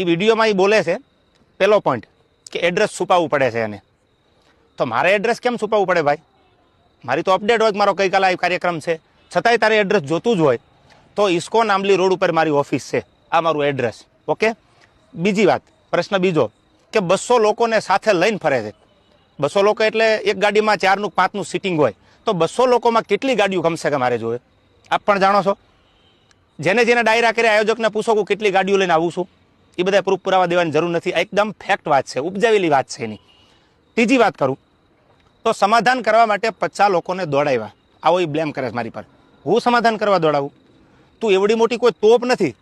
એ વિડીયોમાં એ બોલે છે પહેલો પોઈન્ટ કે એડ્રેસ છુપાવવું પડે છે એને. તો મારે એડ્રેસ કેમ છુપાવવું પડે ભાઈ? મારી તો અપડેટ હોય કે મારો ગઈકાલે આ કાર્યક્રમ છે. છતાંય તારે એડ્રેસ જોતું જ હોય, તો ઇસ્કોન આંબલી રોડ ઉપર મારી ઓફિસ છે, આ મારું એડ્રેસ ઓકે બીજી વાત, પ્રશ્ન બીજો, કે બસો લોકોને સાથે લઈને ફરે છે. બસો લોકો એટલે એક ગાડીમાં ચારનું પાંચનું સિટિંગ હોય. તો બસો લોકોમાં કેટલી ગાડીઓ ગમશે કે મારે જોવે? આપ પણ જાણો છો? જેને જેને ડાયરા કરી આયોજકને પૂછો કે કેટલી ગાડીઓ લઈને આવું છું? એ બધા પ્રૂફ પુરાવા દેવાની જરૂર નથી. આ એકદમ ફેક્ટ વાત છે. ઉપજાવેલી વાત છે એની. ત્રીજી વાત કરું. તો સમાધાન કરવા માટે પચાસ લોકોને દોડાવ્યા. આવો એ બ્લેમ કરે મારી પર. હું સમાધાન કરવા દોડાવું? તું એવડી મોટી કોઈ તોપ નથી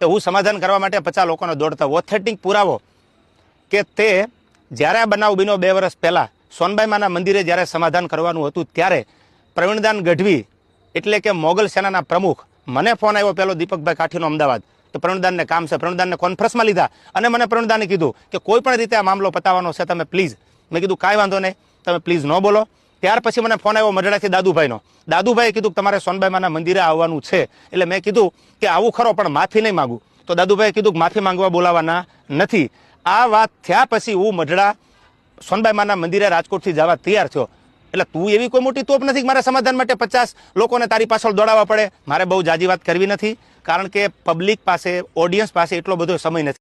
કે હું સમાધાન કરવા માટે પચાસ લોકોને દોડતા ઓથેન્ટિક પુરાવો કે તે જ્યારે આ બનાવ બીનો બે વર્ષ પહેલાં, સોનબાઈ માના મંદિરે જ્યારે સમાધાન કરવાનું હતું ત્યારે પ્રવીણદાન ગઢવી એટલે કે મોગલ સેનાના પ્રમુખ, મને ફોન આવ્યો પેલો દીપકભાઈ કાઠીનો અમદાવાદ. તો પ્રવીણદાનને કામ છે. પ્રવીણદાનને કોન્ફરન્સમાં લીધા. અને મને પ્રવીણદાને કીધું કે કોઈ પણ રીતે આ મામલો પતાવવાનો છે તમે પ્લીઝ મેં કીધું, કાંઈ વાંધો નહીં. તમે પ્લીઝ ન બોલો. ત્યાર પછી મને ફોન આવ્યો મઢડાથી દાદુભાઈનો. દાદુભાઈએ કીધું કે તમારે સોનબાઈમાના મંદિરે આવવાનું છે. એટલે મેં કીધું કે આવું ખરો, પણ માફી નહીં માગું. તો દાદુભાઈએ કીધું કે માફી માંગવા બોલાવાના નથી. આ વાત થયા પછી હું મઢડા સોનબાઈમાના મંદિરે રાજકોટથી જવા તૈયાર થયો. એટલે તું એવી કોઈ મોટી તોપ નથી કે મારા સમાધાન માટે પચાસ લોકોને તારી પાછળ દોડાવવા પડે. મારે બહુ જાજી વાત કરવી નથી, કારણ કે પબ્લિક પાસે ઓડિયન્સ પાસે એટલો બધો સમય નથી.